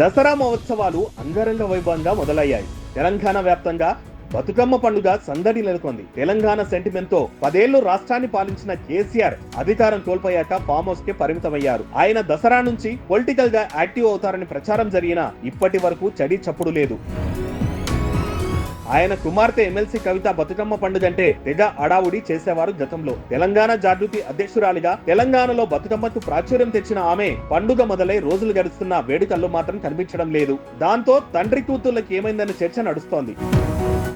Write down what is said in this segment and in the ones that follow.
దసరా మహోత్సవాలు అంగరంగ వైభవంగా మొదలయ్యాయి. తెలంగాణ వ్యాప్తంగా బతుకమ్మ పండుగ సందడి నెలకొంది. తెలంగాణ సెంటిమెంట్తో పదేళ్ళు రాష్ట్రాన్ని పాలించిన కేసీఆర్ అధికారం కోల్పోయాక ఫామ్ హౌస్కి పరిమితమయ్యారు. ఆయన దసరా నుంచి పొలిటికల్గా యాక్టివ్ అవుతారని ప్రచారం జరిగినా ఇప్పటి వరకు చడి చప్పుడు లేదు. ఆయన కుమార్తె ఎమ్మెల్సీ కవిత బతుకమ్మ పండుగ అంటే తెగ అడావుడి చేసేవారు గతంలో. తెలంగాణ జాగృతి అధ్యక్షురాలిగా తెలంగాణలో బతుకమ్మకు ప్రాచుర్యం తెచ్చిన ఆమె పండుగ మొదలై రోజులు గడుస్తున్న వేడుకల్లో మాత్రం కనిపించడం లేదు. దాంతో తండ్రి కూతుర్లకు ఏమైందన్న చర్చ నడుస్తోంది.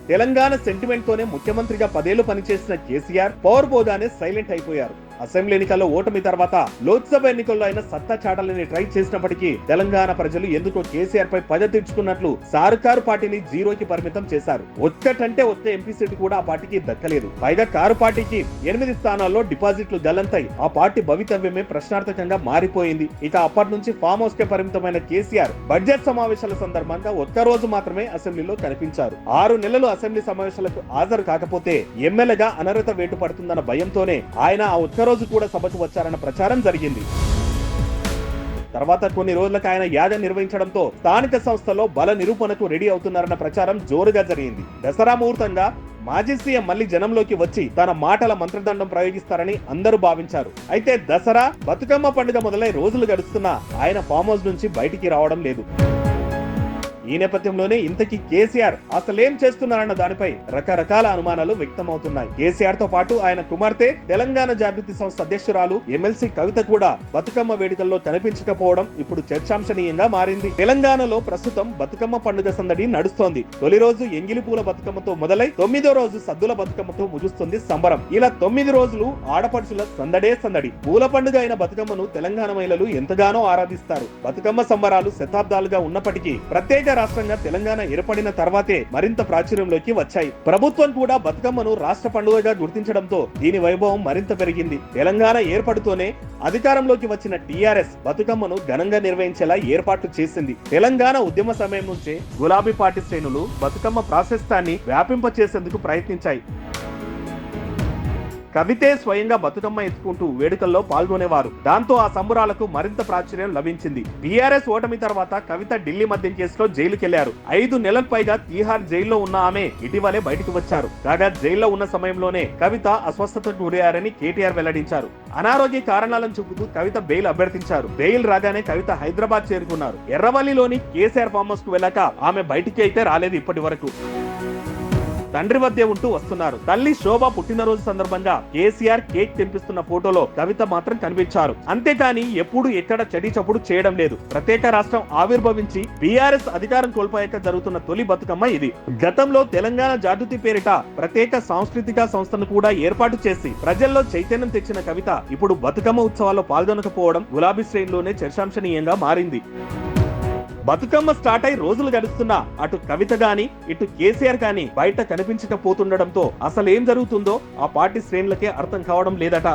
తెలంగాణ సెంటిమెంట్ తోనే ముఖ్యమంత్రిగా పదేళ్ళు పనిచేసిన కేసీఆర్ పవర్ పోగానే సైలెంట్ అయిపోయారు. అసెంబ్లీ ఎన్నికల్లో ఓటమి తర్వాత లోక్సభ ఎన్నికల్లో ఆయన సత్తా చాటాలని ట్రై చేసినప్పటికీ తెలంగాణ ప్రజలు ఎందుకో కేసీఆర్ పై పద తీర్చుకున్నట్లు సారుకారు పార్టీని జీరోకి పరిమితం చేశారు. ఒక్కటంటే ఒక్క ఎంపీ సీటు కూడా ఆ పార్టీకి దక్కలేదు. పైగా కారు పార్టీకి ఎనిమిది స్థానాల్లో డిపాజిట్లు గల్లంతాయి ఆ పార్టీ భవితవ్యమే ప్రశ్నార్థకంగా మారిపోయింది. ఇక అప్పటి నుంచి ఫామ్ హౌస్ కే పరిమితమైన కేసీఆర్ బడ్జెట్ సమావేశాల సందర్భంగా ఒక్క రోజు మాత్రమే అసెంబ్లీలో కనిపించారు. ఆరు నెలలు అసెంబ్లీ సమావేశాలకు హాజరు కాకపోతే ఎమ్మెల్యేగా అనర్హత వేటు పడుతుందన్న భయంతోనే ఆయన ఆ ఒక్క రోజు కూడా సభకు వచ్చారన్న ప్రచారం జరిగింది. తర్వాత కొన్ని రోజులకు ఆయన యాద నిర్వహించడంతో స్థానిక సంస్థలో బల నిరూపణకు రెడీ అవుతున్నారన్న ప్రచారం జోరుగా జరిగింది. దసరా ముహూర్తంగా మాజీ సీఎం మళ్ళీ జనంలోకి వచ్చి తన మాటల మంత్రదండం ప్రయోగిస్తారని అందరూ భావించారు. అయితే దసరా బతుకమ్మ పండుగ మొదలై రోజులు గడుస్తున్నా ఆయన ఫామ్ హౌస్ నుంచి బయటికి రావడం లేదు. ఈ నేపథ్యంలోనే ఇంతకీ కేసీఆర్ అసలేం చేస్తున్నారన్న దానిపై రకరకాల అనుమానాలు వ్యక్తమవుతున్నాయి. కేసీఆర్తో పాటు ఆయన కుమార్తె తెలంగాణ జాగృతి సంస్థ అధ్యక్షురాలు ఎమ్మెల్సీ కవిత కూడా బతుకమ్మ వేడుకల్లో కనిపించకపోవడం ఇప్పుడు చర్చాంశనీయంగా మారింది. తెలంగాణలో ప్రస్తుతం బతుకమ్మ పండుగ సందడి నడుస్తోంది. తొలి రోజు ఎంగిలి పూల బతుకమ్మతో మొదలై తొమ్మిదో రోజు సద్దుల బతుకమ్మతో ముగుస్తుంది సంబరం. ఇలా తొమ్మిది రోజులు ఆడపడుచుల సందడే సందడి. పూల పండుగ అయిన బతుకమ్మను తెలంగాణ మహిళలు ఎంతగానో ఆరాధిస్తారు. బతుకమ్మ సంబరాలు శతాబ్దాలుగా ఉన్నప్పటికీ ప్రత్యేక రాష్ట్రంగా తెలంగాణ ఏర్పడిన తర్వాతే మరింత ప్రాచుర్యంలోకి వచ్చాయి. ప్రభుత్వం కూడా బతుకమ్మను రాష్ట్ర పండుగగా గుర్తించడంతో దీని వైభవం మరింత పెరిగింది. తెలంగాణ ఏర్పడుతూనే అధికారంలోకి వచ్చిన టీఆర్ఎస్ బతుకమ్మను ఘనంగా నిర్వహించేలా ఏర్పాట్లు చేసింది. తెలంగాణ ఉద్యమ సమయం నుంచే గులాబీ పార్టీ శ్రేణులు బతుకమ్మ ప్రాశస్తాన్ని వ్యాపింప చేసేందుకు ప్రయత్నించాయి. కవితే స్వయంగా బతుకమ్మ ఎత్తుకుంటూ వేడుకల్లో పాల్గొనేవారు. దాంతో ఆ సంబురాలకు మరింత ప్రాచుర్యం లభించింది. బీఆర్ఎస్ ఓటమి తర్వాత కవిత ఢిల్లీ మద్యం కేసులో జైలుకెళ్ళారు. ఐదు నెలల పైగా తీహార్ జైల్లో ఉన్న ఆమె ఇటీవలే బయటకు వచ్చారు. కాగా జైల్లో ఉన్న సమయంలోనే కవిత అస్వస్థతకు గురయ్యారని కేటీఆర్ వెల్లడించారు. అనారోగ్య కారణాలను చూపుతూ కవిత బెయిల్ అభ్యర్థించారు. బెయిల్ రాగానే కవిత హైదరాబాద్ చేరుకున్నారు. ఎర్రవల్లిలోని కేసీఆర్ ఫార్మస్కు వెళ్ళాక ఆమె బయటికి అయితే రాలేదు ఇప్పటి వరకు. తండ్రి వద్దే ఉంటూ వస్తున్నారు. తల్లి శోభ పుట్టినరోజు సందర్భంగా కేసీఆర్ కేక్ తినిపిస్తున్న ఫోటోలో కవిత మాత్రం కనిపించారు. అంతేకాని ఎప్పుడు ఎక్కడ చెడి చప్పుడు చేయడం లేదు. ప్రత్యేక రాష్ట్రం ఆవిర్భవించి బీఆర్ఎస్ అధికారం కోల్పోయాక జరుగుతున్న తొలి బతుకమ్మ ఇది. గతంలో తెలంగాణ జాగృతి పేరిట ప్రత్యేక సాంస్కృతిక సంస్థను కూడా ఏర్పాటు చేసి ప్రజల్లో చైతన్యం తెచ్చిన కవిత ఇప్పుడు బతుకమ్మ ఉత్సవాల్లో పాల్గొనకపోవడం గులాబీ శ్రేణిలోనే చర్చాంశనీయంగా మారింది. బతుకమ్మ స్టార్ట్ అయి రోజులు గడుస్తున్నా అటు కవిత గాని ఇటు కేసీఆర్ గాని బయట కనిపించకపోతుండడంతో అసలు అసలేం జరుగుతుందో ఆ పార్టీ శ్రేణులకే అర్థం కావడం లేదట.